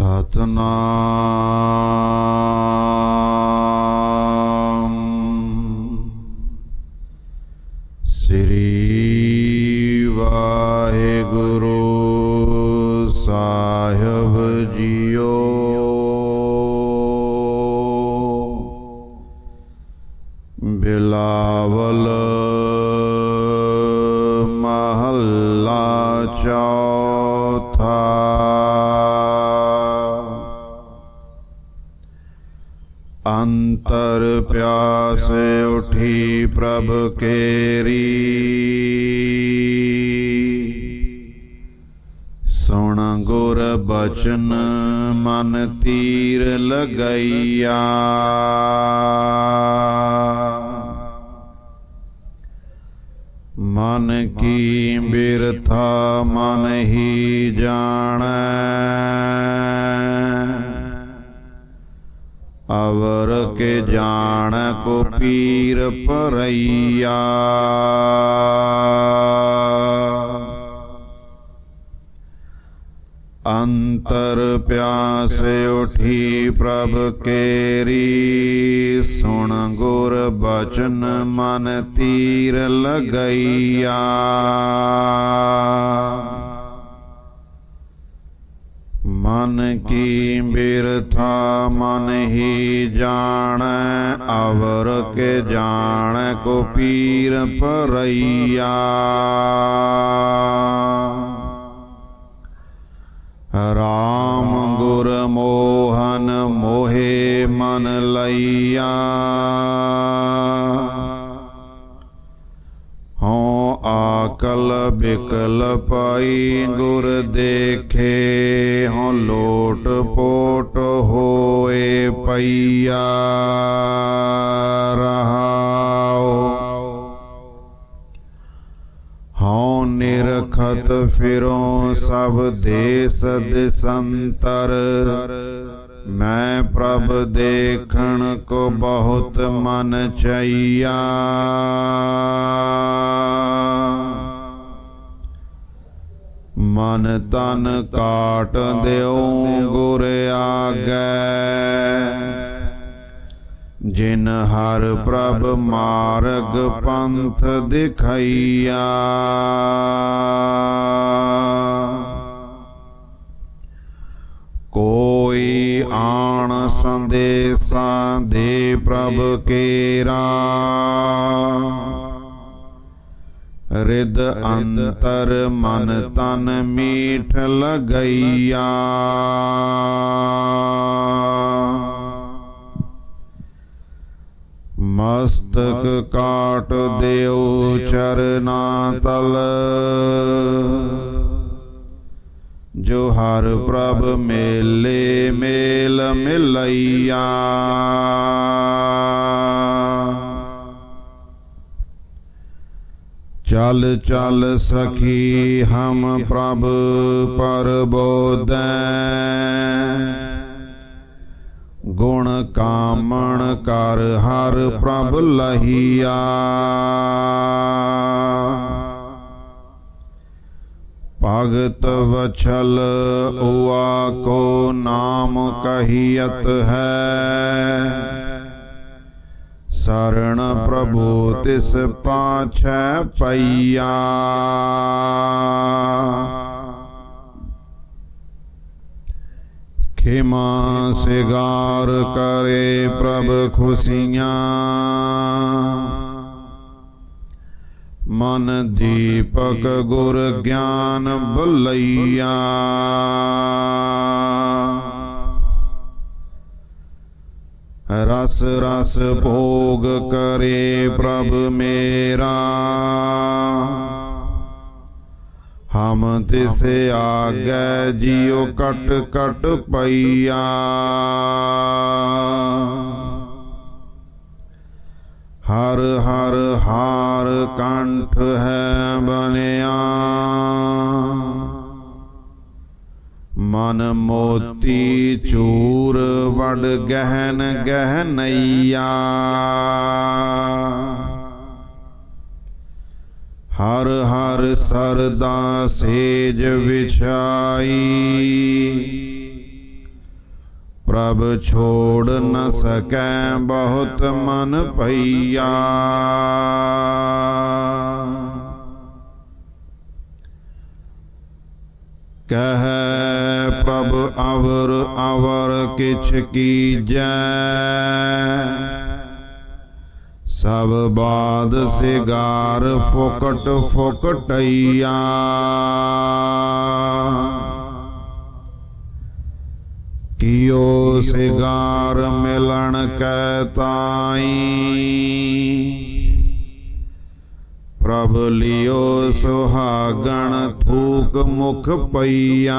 ਸਤਨਾਮ। ਸ੍ਰੀ ਵਾਹਿਗੁਰੂ ਸਾਹਿਬ ਜੀਓ। ਬਿਲਾਵਲ ਮਹੱਲਾ ਚੌਥਾ ਅੰਤਰ ਪਿਆਸ ਉਠੀ ਪ੍ਰਭ ਕੇਰੀ। ਸੁਣ ਗੁਰ ਬਚਨ ਮਨ ਤੀਰ ਲਗਈਆ। ਮਨ ਕੀ ਬਿਰਥਾ ਮਨ ਹੀ ਜਾਣੈ। ਅਵਰ ਕੇ ਜਾਣ ਕੋ ਪੀਰ ਪਰਈਆ। ਅੰਤਰ ਪਿਆਸ ਉਠੀ ਪ੍ਰਭ ਕੇਰੀ, ਸੁਣ ਗੁਰ ਬਚਨ ਮਨ ਤੀਰ ਲਗਈਆ। ਮਨ ਕੀ ਬਿਰਥਾ ਮਨ ਹੀ ਜਾਣ ਅਵਰ ਕੇ ਜਾਣ ਕੋ ਪੀਰ ਪਰਈਆ। ਰਾ ਪਾਈ ਗੁਰ ਦੇਖੇ, ਹਉ ਲੋਟ ਪੋਟ ਹੋਏ ਪਈਆ ਰਹਾਉ ਹਉ ਨਿਰਖਤ ਫਿਰੋ ਸਭ ਦੇਸ ਦਿਸੰਤਰ ਮੈਂ ਪ੍ਰਭ ਦੇਖਣ ਕੋ ਬਹੁਤ ਮਨ ਚਈਆ। ਮਨ ਤਨ ਕਾਟ ਦਿਓ, ਗੁਰ ਆਗੈ। ਜਿਨ ਹਰ ਪ੍ਰਭ ਮਾਰਗ ਪੰਥ ਦਿਖਈਆ। ਕੋਈ ਆਣ ਸੰਦੇਸਾ ਦੇ ਪ੍ਰਭ ਕੇਰਾ। ਰਿਦ ਅੰਤਰ ਮਨ ਤਨ ਮੀਠ ਲਗਈਆ। ਮਸਤਕ ਕਾਟ ਦਿਓ ਚਰਨਾ ਤਲ। ਜੋ ਹਰ ਪ੍ਰਭ ਮੇਲੇ ਮੇਲ ਮਿਲਈਆ। ਚਲ ਚਲ ਸਖੀ, ਹਮ ਪ੍ਰਭ ਪਰ ਬੋਧੈ। ਗੁਣ ਕਾਮਣ ਕਰ ਹਰ ਪ੍ਰਭ ਲਹੀਆ। ਭਗਤ ਵਛਲ ਉਆ ਕੋ ਨਾਮ ਕਹੀਅਤ ਹੈ। ਸਰਣ ਪ੍ਰਭੂ ਤਿਸ ਪਾਛੈ ਪਈਆ। ਖਿਮਾ ਸਿਗਾਰ ਕਰੇ ਪ੍ਰਭ ਖੁਸ਼ੀਆਂ। ਮਨ ਦੀਪਕ ਗੁਰ ਗਿਆਨ ਬੁਲਈਆ। ਰਸ ਰਸ ਭੋਗ ਕਰੇ ਪ੍ਰਭ ਮੇਰਾ। ਹਮ ਤਿਸ ਆਗੈ ਜਿਉ ਕਟ ਕਟ ਪਈਆ। ਹਰ ਹਰ ਹਾਰ ਕੰਠ ਹੈ ਬਨਿਆ ਮਨ ਮੋਤੀ ਚੂਰ ਵੜ ਗਹਿਨ ਗਹਿਨਈਆ। ਹਰ ਹਰ ਸਰਦਾ ਸੇਜ ਵਿਛਾਈ। ਪ੍ਰਭ ਛੋੜ ਨ ਸਕੈ ਬਹੁਤ ਮਨ ਭਈਆ। ਕਹੈ ਪ੍ਰਭ ਅਵਰ ਅਵਰ ਕਿਛ ਕੀਜੈ। ਸਭ ਬਾਦ ਸਿਗਾਰ ਫੋਕਟ ਫੋਕਟਈਆ। ਕਿਓ ਸਿਗਾਰ ਮਿਲਣ ਕੈ ਤਾਈ। ਪ੍ਰਭ ਲਿਓ ਸੁਹਾਗਣ ਥੂਕ ਮੁਖ ਪਈਆ।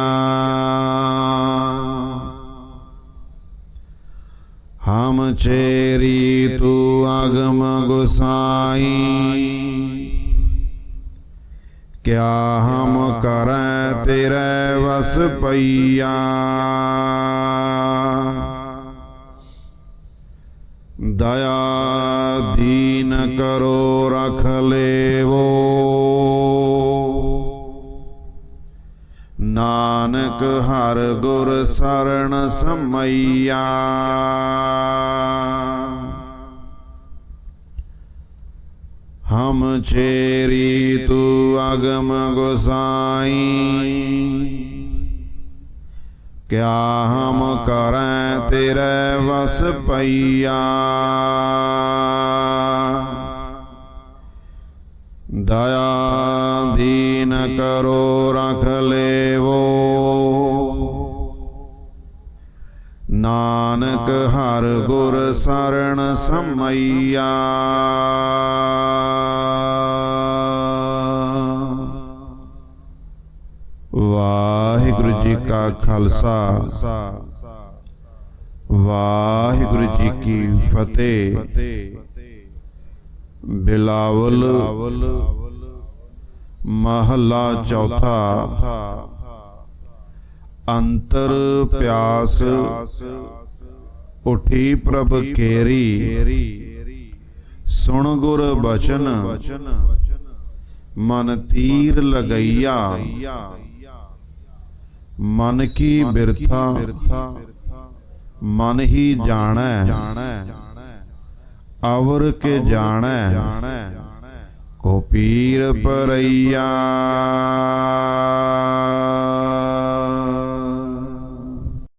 ਹਮ ਚੇਰੀ ਤੂ ਅਗਮ ਗੁਸਾਈ। ਕਿਆ ਹਮ ਕਰੈ ਤੇਰੇ ਵਸ ਪਈਆ। ਦਇਆ ਦੀਨ ਕਰੋ, ਰਖ ਲੇਵੋ। ਨਾਨਕ ਹਰ ਗੁਰ ਸਰਣ ਸਮਈਆ। ਹਮ ਚੇਰੀ ਤੂ ਅਗਮ ਗੁਸਾਈ। ਕਿਆ ਹਮ ਕਰੈ ਤੇਰੇ ਵਸ ਪਈਆ? ਦਇਆ ਦੀਨ ਕਰੋ, ਰਖ ਲੇਵੋ। ਨਾਨਕ ਹਰ ਗੁਰ ਸਰਣ ਸਮਈਆ। ਵਾਹਿਗੁਰੂ ਜੀ ਕਾ ਖਾਲਸਾ। ਵਾਹਿਗੁਰੂ ਜੀ ਕੀ ਫਤਿਹ। ਬਿਲਾਵਲ ਮਹੱਲਾ ਚੌਥਾ। ਅੰਤਰ ਪਿਆਸ ਉਠੀ ਪ੍ਰਭ ਕੇਰੀ। ਸੁਣ ਗੁਰ ਬਚਨ, ਮਨ ਤੀਰ ਲਗਈਆ। ਮਨ ਕੀ ਬਿਰਥਾ ਮਨ ਹੀ ਜਾਣੈ। ਅਵਰ ਕੇ ਜਾਣੈ। ਕੋ ਪੀਰ ਪਰਈਆ।